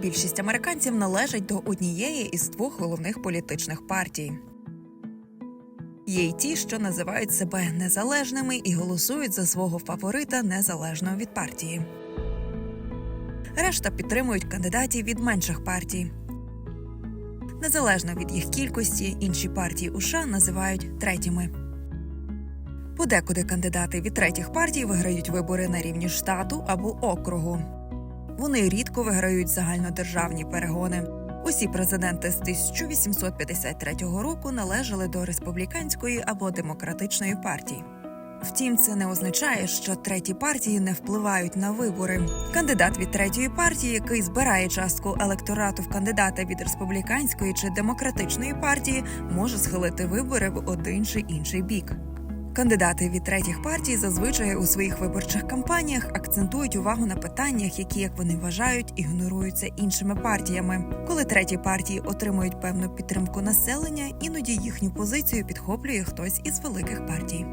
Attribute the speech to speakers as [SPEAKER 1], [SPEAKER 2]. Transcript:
[SPEAKER 1] Більшість американців належать до однієї із двох головних політичних партій. Є й ті, що називають себе незалежними і голосують за свого фаворита незалежно від партії. Решта підтримують кандидатів від менших партій. Незалежно від їх кількості, інші партії у США називають третіми. Подекуди кандидати від третіх партій виграють вибори на рівні штату або округу. Вони рідко виграють загальнодержавні перегони. Усі президенти з 1853 року належали до республіканської або демократичної партії. Втім, це не означає, що треті партії не впливають на вибори. Кандидат від третьої партії, який збирає частку електорату в кандидата від республіканської чи демократичної партії, може схилити вибори в один чи інший бік. Кандидати від третіх партій зазвичай у своїх виборчих кампаніях акцентують увагу на питаннях, які, як вони вважають, ігноруються іншими партіями. Коли треті партії отримують певну підтримку населення, іноді їхню позицію підхоплює хтось із великих партій.